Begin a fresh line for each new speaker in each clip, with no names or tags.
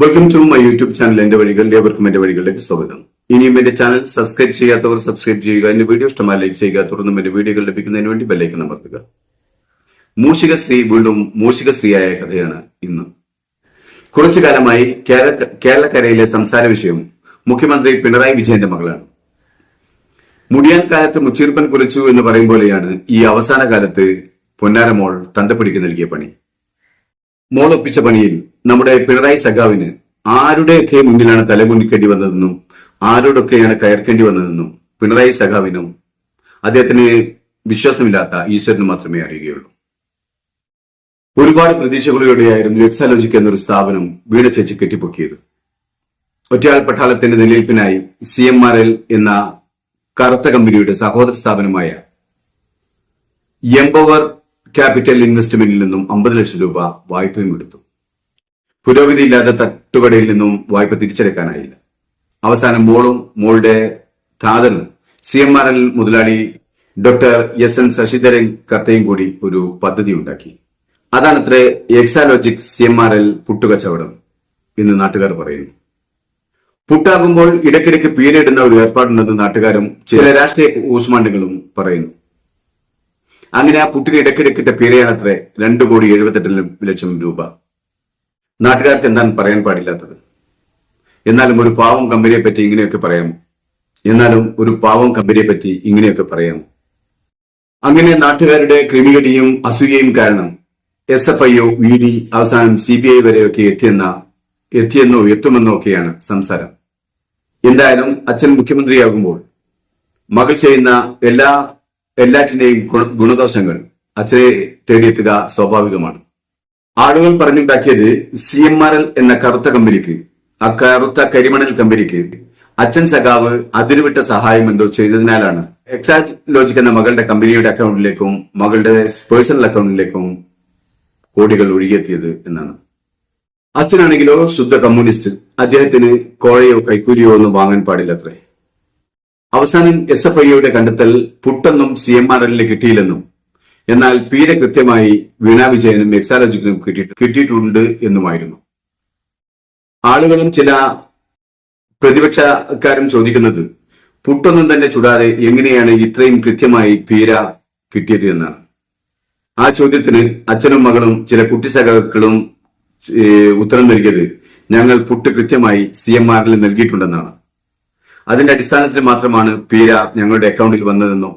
Welcome to my YouTube channel എന്റെ വഴികൾ ഏവർക്കും എന്റെ വഴികളിലേക്ക് സ്വാഗതം. ഇനിയും എന്റെ ചാനൽ സബ്സ്ക്രൈബ് ചെയ്യാത്തവർ സബ്സ്ക്രൈബ് ചെയ്യുക. എന്റെ വീഡിയോ ഇഷ്ടമായി ലൈക്ക് ചെയ്യുക. തുടർന്നും എന്റെ വീഡിയോകൾ ലഭിക്കുന്നതിന് വേണ്ടി ബെല്ലൈക്കൻ അമർത്തുക. മൂഷിക സ്ത്രീ വീണ്ടും മൂഷിക സ്ത്രീയായ കഥയാണ് ഇന്ന്. കുറച്ചു കാലമായി കേരള- കേരളക്കരയിലെ സംസാര വിഷയം മുഖ്യമന്ത്രി പിണറായി വിജയന്റെ മകളാണ്. മുടിയാൻ കാലത്ത് മുച്ചീർപ്പൻ കുറിച്ചു എന്ന് പറയും പോലെയാണ് ഈ അവസാന കാലത്ത് പൊന്നാരമോൾ തന്തപ്പിടിക്ക് നൽകിയ പണി. മോൾ ഒപ്പിച്ച പണിയിൽ നമ്മുടെ പിണറായി സഖാവിന് ആരുടെയൊക്കെ മുന്നിലാണ് തലമുന്നിക്കേണ്ടി വന്നതെന്നും ആരോടൊക്കെയാണ് കയർക്കേണ്ടി വന്നതെന്നും പിണറായി സഖാവിനും അദ്ദേഹത്തിന് വിശ്വാസമില്ലാത്ത ഈശ്വരന് മാത്രമേ അറിയുകയുള്ളൂ. ഒരുപാട് പ്രതീക്ഷകളോടെയായിരുന്നു എക്സാലോജിക് എന്നൊരു സ്ഥാപനം വീണ ചേച്ചി കെട്ടിപ്പൊക്കിയത്. ഒറ്റയാൾ പട്ടാളത്തിന്റെ നിലനിൽപ്പിനായി സി എം ആർ എൽ എന്ന കറുത്ത കമ്പനിയുടെ സഹോദര സ്ഥാപനമായ എംപവർ ക്യാപിറ്റൽ ഇൻവെസ്റ്റ്മെന്റിൽ നിന്നും അമ്പത് ലക്ഷം രൂപ വായ്പയും എടുത്തു. പുരോഗതിയില്ലാത്ത തട്ടുകടയിൽ നിന്നും വായ്പ തിരിച്ചെടുക്കാനായില്ല അവസാനം മോളും മോളുടെ താതനും സി എം ആർ എൽ മുതലാളി ഡോക്ടർ എസ് എൻ ശശിധരൻ കത്തയും കൂടി ഒരു പദ്ധതി ഉണ്ടാക്കി. അതാണത്രേ Exalogic C M R L പുട്ടുകച്ചവടം എന്ന് നാട്ടുകാർ പറയുന്നു. പുട്ടാകുമ്പോൾ ഇടയ്ക്കിടയ്ക്ക് പീരിടുന്ന ഒരു ഏർപ്പാടുണ്ടെന്ന് നാട്ടുകാരും ചില രാഷ്ട്രീയ ഊഷ്മാണ്ടുകളും പറയുന്നു. അങ്ങനെ ആ പുട്ടിന് ഇടയ്ക്കിടയ്ക്കിട്ട പേരെയാണ് അത്ര രണ്ട് കോടി എഴുപത്തെട്ട് ലക്ഷം രൂപ. നാട്ടുകാർക്ക് എന്താണ് പറയാൻ പാടില്ലാത്തത്? എന്നാലും ഒരു പാവം കമ്പനിയെ പറ്റി ഇങ്ങനെയൊക്കെ പറയാമോ? എന്നാലും ഒരു പാവം കമ്പനിയെ പറ്റി ഇങ്ങനെയൊക്കെ പറയാമോ? അങ്ങനെ നാട്ടുകാരുടെ ക്രിമികടിയും അസൂയയും കാരണം S F I O V D അവസാനം സി ബി ഐ വരെയൊക്കെ എത്തിയെന്ന എത്തിയെന്നോ എത്തുമെന്നോ ഒക്കെയാണ് സംസാരം. എന്തായാലും അച്ഛൻ മുഖ്യമന്ത്രിയാകുമ്പോൾ മകൾ ചെയ്യുന്ന എല്ലാ എല്ലാറ്റിന്റെയും ഗുണ- ഗുണദോഷങ്ങൾ അച്ഛനെ തേടിയെത്തുക സ്വാഭാവികമാണ്. ആളുകൾ പറഞ്ഞുണ്ടാക്കിയത് സി എം ആർ എൽ എന്ന കറുത്ത കമ്പനിക്ക് ആ കറുത്ത കരിമണൽ കമ്പനിക്ക് അച്ഛൻ സഖാവ് അതിരുവിട്ട സഹായം എന്തോ ചെയ്തതിനാലാണ്. എക്സാറ്റ് ലോജിക് എന്ന മകളുടെ കമ്പനിയുടെ അക്കൗണ്ടിലേക്കും മകളുടെ പേഴ്സണൽ അക്കൗണ്ടിലേക്കും കോടികൾ ഒഴുകിയെത്തിയത് എന്നാണ്. അച്ഛനാണെങ്കിലോ ശുദ്ധ കമ്മ്യൂണിസ്റ്റ് അദ്ദേഹത്തിന് കോഴയോ കൈക്കൂലിയോ ഒന്നും വാങ്ങാൻ പാടില്ലത്രേ. അവസാനം എസ് എഫ് ഐയുടെ കണ്ടെത്തൽ പുട്ടെന്നും സി എം ആർ എല്ലിന് കിട്ടിയില്ലെന്നും എന്നാൽ പീരെ കൃത്യമായി വീണാ വിജയനും എക്സാലോജിക്കിനും കിട്ടിയിട്ട് കിട്ടിയിട്ടുണ്ട് എന്നുമായിരുന്നു. ആളുകളും ചില പ്രതിപക്ഷക്കാരും ചോദിക്കുന്നത് പുട്ടൊന്നും തന്നെ ചുടാതെ എങ്ങനെയാണ് ഇത്രയും കൃത്യമായി പീര കിട്ടിയത് എന്നാണ്. ആ ചോദ്യത്തിന് അച്ഛനും മകളും ചില കുട്ടി ഉത്തരം നൽകിയത് ഞങ്ങൾ പുട്ട് കൃത്യമായി സി എം ആറിൽ നൽകിയിട്ടുണ്ടെന്നാണ്. അതിന്റെ അടിസ്ഥാനത്തിൽ മാത്രമാണ് പീര ഞങ്ങളുടെ അക്കൗണ്ടിൽ വന്നതെന്നോ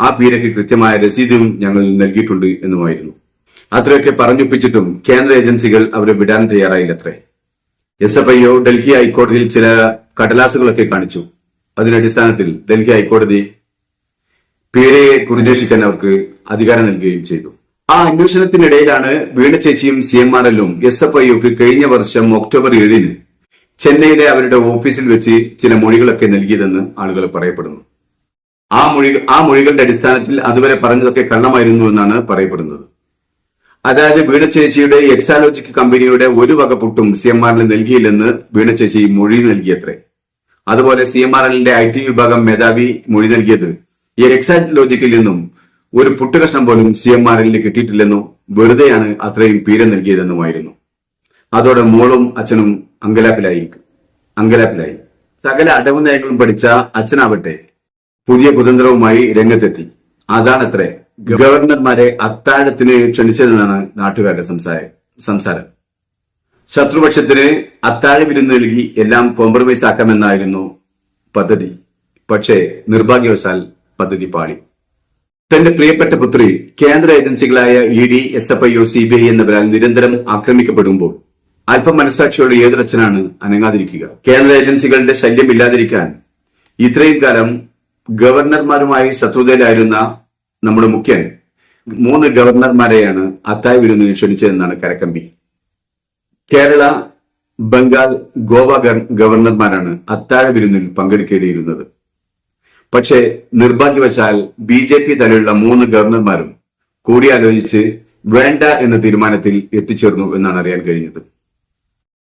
ആ പീരയ്ക്ക് കൃത്യമായ രസീതും ഞങ്ങൾ നൽകിയിട്ടുണ്ട് എന്നുമായിരുന്നു. അത്രയൊക്കെ പറഞ്ഞൊപ്പിച്ചിട്ടും കേന്ദ്ര ഏജൻസികൾ അവരെ വിടാൻ തയ്യാറായില്ലത്രേ. എസ് എഫ് ഐഒ ഡൽഹി ഹൈക്കോടതിയിൽ ചില കടലാസുകളൊക്കെ കാണിച്ചു. അതിന്റെ അടിസ്ഥാനത്തിൽ ഡൽഹി ഹൈക്കോടതി പീരയെ കുറിജേഷിക്കാൻ അവർക്ക് അധികാരം നൽകുകയും ചെയ്തു. ആ അന്വേഷണത്തിനിടയിലാണ് വീണ ചേച്ചിയും സി എം ആർ എല്ലും എസ് എഫ് ഐഒക്ക് കഴിഞ്ഞ വർഷം ഒക്ടോബർ ഏഴിന് ചെന്നൈയിലെ അവരുടെ ഓഫീസിൽ വെച്ച് ചില മൊഴികളൊക്കെ നൽകിയതെന്ന് ആളുകൾ പറയപ്പെടുന്നു. ആ മൊഴി ആ മൊഴികളുടെ അടിസ്ഥാനത്തിൽ അതുവരെ പറഞ്ഞതൊക്കെ കള്ളമായിരുന്നു എന്നാണ് പറയപ്പെടുന്നത്. അതായത് വീണ ചേച്ചിയുടെ എക്സാലോജിക് കമ്പനിയുടെ ഒരു വക പുട്ടും സി എം ആറിന് നൽകിയില്ലെന്ന് വീണ ചേച്ചി മൊഴി നൽകിയത്രേ. അതുപോലെ സി എം ആർ എല്ലിന്റെ ഐ ടി വിഭാഗം മേധാവി മൊഴി നൽകിയത് ഈ എക്സാലോജിക്കിൽ നിന്നും ഒരു പുട്ടുകഷ്ണം പോലും സി എം ആർ എല്ലിന് കിട്ടിയിട്ടില്ലെന്നും വെറുതെയാണ് അത്രയും പീര നൽകിയതെന്നുമായിരുന്നു. അതോടെ മോളും അച്ഛനും അങ്കലാപ്പിലായി അങ്കലാപ്പിലായി. സകല അടവ് നയങ്ങളും പഠിച്ച അച്ഛനാവട്ടെ പുതിയ കുതന്ത്രവുമായി രംഗത്തെത്തി. അതാണത്രേ ഗവർണർമാരെ അത്താഴത്തിന് ക്ഷണിച്ചതെന്നാണ് നാട്ടുകാരുടെ സംസാരം സംസാരം. ശത്രുപക്ഷത്തിന് അത്താഴ വിരുന്ന് നൽകി എല്ലാം കോംപ്രമൈസ് ആക്കാമെന്നായിരുന്നു പദ്ധതി. പക്ഷേ നിർഭാഗ്യവശാൽ പദ്ധതി പാളി. തന്റെ പ്രിയപ്പെട്ട പുത്രി കേന്ദ്ര ഏജൻസികളായ E D S F I O C B I എന്നിവരാൽ നിരന്തരം ആക്രമിക്കപ്പെടുമ്പോൾ അല്പം മനസ്സാക്ഷിയുള്ള ഏതൊരച്ഛനാണ് അനങ്ങാതിരിക്കുക. കേന്ദ്ര ഏജൻസികളുടെ ശല്യം ഇല്ലാതിരിക്കാൻ ഇത്രയും കാലം ഗവർണർമാരുമായി ശത്രുതയിലായിരുന്ന നമ്മുടെ മുഖ്യൻ മൂന്ന് ഗവർണർമാരെയാണ് അത്തായ വിരുന്നിന് ക്ഷണിച്ചതെന്നാണ് കരക്കമ്പി. കേരള ബംഗാൾ ഗോവ ഗവർണർമാരാണ് അത്താഴ വിരുന്നിൽ പങ്കെടുക്കേണ്ടിയിരുന്നത്. പക്ഷേ നിർഭാഗ്യവശാൽ ബി ജെ പി തലയുള്ള മൂന്ന് ഗവർണർമാരും കൂടിയാലോചിച്ച് വേണ്ട എന്ന തീരുമാനത്തിൽ എത്തിച്ചേർന്നു എന്നാണ് അറിയാൻ കഴിഞ്ഞത്.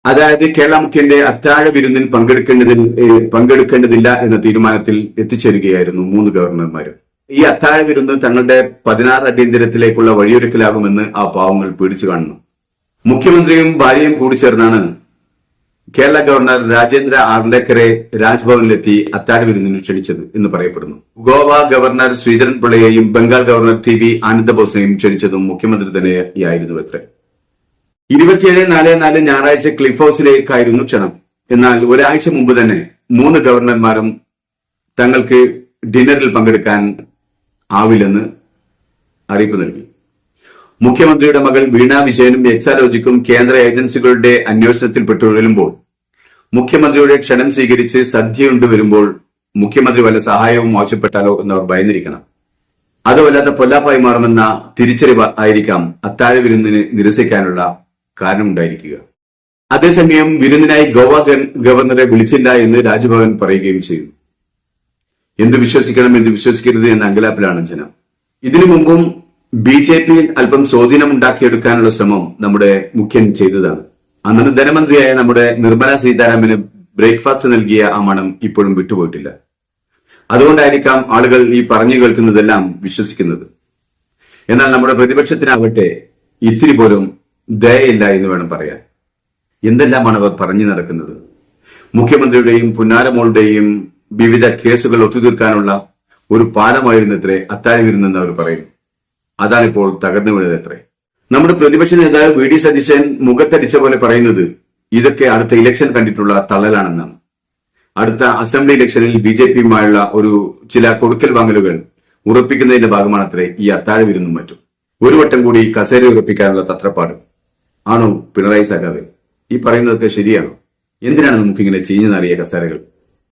അതായത് കേരള മുഖ്യന്റെ അത്താഴ വിരുന്നിൽ പങ്കെടുക്കേണ്ടതിൽ പങ്കെടുക്കേണ്ടതില്ല എന്ന തീരുമാനത്തിൽ എത്തിച്ചേരുകയായിരുന്നു മൂന്ന് ഗവർണർമാരും. ഈ അത്താഴ വിരുന്ന് തങ്ങളുടെ പതിനാറ് അടിയന്തരത്തിലേക്കുള്ള വഴിയൊരുക്കലാകുമെന്ന് ആ പാവങ്ങൾ പേടിച്ചു കാണുന്നു. മുഖ്യമന്ത്രിയും ഭാര്യയും കൂടി ചേർന്നാണ് കേരള ഗവർണർ രാജേന്ദ്ര ആർലേക്കറെ രാജ്ഭവനിലെത്തി അത്താഴ വിരുന്നിന് ക്ഷണിച്ചത് എന്ന് പറയപ്പെടുന്നു. ഗോവ ഗവർണർ ശ്രീധരൻ പിള്ളയെയും ബംഗാൾ ഗവർണർ ടി വി ആനന്ദബോസിനെയും ക്ഷണിച്ചതും മുഖ്യമന്ത്രി തന്നെയായിരുന്നു അത്രേ. ഇരുപത്തിയേഴ് നാല് നാല് ഞായറാഴ്ച ക്ലിഫ് ഹൗസിലേക്കായിരുന്നു ക്ഷണം. എന്നാൽ ഒരാഴ്ച മുമ്പ് തന്നെ മൂന്ന് ഗവർണർമാരും തങ്ങൾക്ക് ഡിന്നറിൽ പങ്കെടുക്കാൻ ആവില്ലെന്ന് അറിയിപ്പ് നൽകി. മുഖ്യമന്ത്രിയുടെ മകൾ വീണ വിജയനും എക്സാലോജിക്കും കേന്ദ്ര ഏജൻസികളുടെ അന്വേഷണത്തിൽ പെട്ടുവരുമ്പോൾ മുഖ്യമന്ത്രിയുടെ ക്ഷണം സ്വീകരിച്ച് സദ്യയുണ്ട് വരുമ്പോൾ മുഖ്യമന്ത്രി വല്ല സഹായവും ആവശ്യപ്പെട്ടാലോ എന്നവർ ഭയന്നിരിക്കണം. അത് വല്ലാത്ത പൊല്ലാപ്പായി മാറുമെന്ന തിരിച്ചറിവ് ആയിരിക്കാം അത്താഴ വിരുന്നിന് നിരസിക്കാനുള്ള കാരണമുണ്ടായിരിക്കുക അതേസമയം വിരുന്നിനായി ഗോവ ഗവർണറെ വിളിച്ചില്ല എന്ന് രാജ്ഭവൻ പറയുകയും ചെയ്തു. എന്ത് വിശ്വസിക്കണം എന്ത് വിശ്വസിക്കരുത് എന്ന അങ്കലാപ്പിലാണ് ജനം. ഇതിനു മുമ്പും ബി ജെ പിയിൽ അല്പം സ്വാധീനം ഉണ്ടാക്കിയെടുക്കാനുള്ള ശ്രമം നമ്മുടെ മുഖ്യൻ ചെയ്തതാണ്. അന്നത്തെ ധനമന്ത്രിയായ നമ്മുടെ നിർമ്മല സീതാരാമന് ബ്രേക്ക്ഫാസ്റ്റ് നൽകിയ ആ മണം ഇപ്പോഴും വിട്ടുപോയിട്ടില്ല. അതുകൊണ്ടായിരിക്കാം ആളുകൾ ഈ പറഞ്ഞു കേൾക്കുന്നതെല്ലാം വിശ്വസിക്കുന്നത്. എന്നാൽ നമ്മുടെ പ്രതിപക്ഷത്തിനാവട്ടെ ഇത്തിരി പോലും ദയയില്ല എന്ന് വേണം പറയാൻ. എന്തെല്ലാമാണ് അവർ പറഞ്ഞു നടക്കുന്നത്? മുഖ്യമന്ത്രിയുടെയും പുന്നാരമോളുടെയും വിവിധ കേസുകൾ ഒത്തുതീർക്കാനുള്ള ഒരു പാലമായിരുന്നത്രേ അത്താഴ വിരുന്നെന്ന് അവർ പറയുന്നു അതാണിപ്പോൾ തകർന്നു വീണതത്രേ. നമ്മുടെ പ്രതിപക്ഷ നേതാവ് വി ഡി സതീശൻ മുഖത്തടിച്ച പോലെ പറയുന്നത് ഇതൊക്കെ അടുത്ത ഇലക്ഷൻ കണ്ടിട്ടുള്ള തള്ളലാണെന്നാണ്. അടുത്ത അസംബ്ലി ഇലക്ഷനിൽ ബി ജെ പിയുമായുള്ള ഒരു ചില കൊടുക്കൽ വാങ്ങലുകൾ ഉറപ്പിക്കുന്നതിന്റെ ഭാഗമാണത്രേ ഈ അത്താഴ വിരുന്നും മറ്റും. ഒരു വട്ടം കൂടി കസേര ഉറപ്പിക്കാനുള്ള തത്രപ്പാട്. ആണോ പിണറായി സഖാവെ ഈ പറയുന്നതൊക്കെ ശരിയാണോ? എന്തിനാണ് നമുക്കിങ്ങനെ ചീഞ്ഞു നാറിയ കസേരകൾ?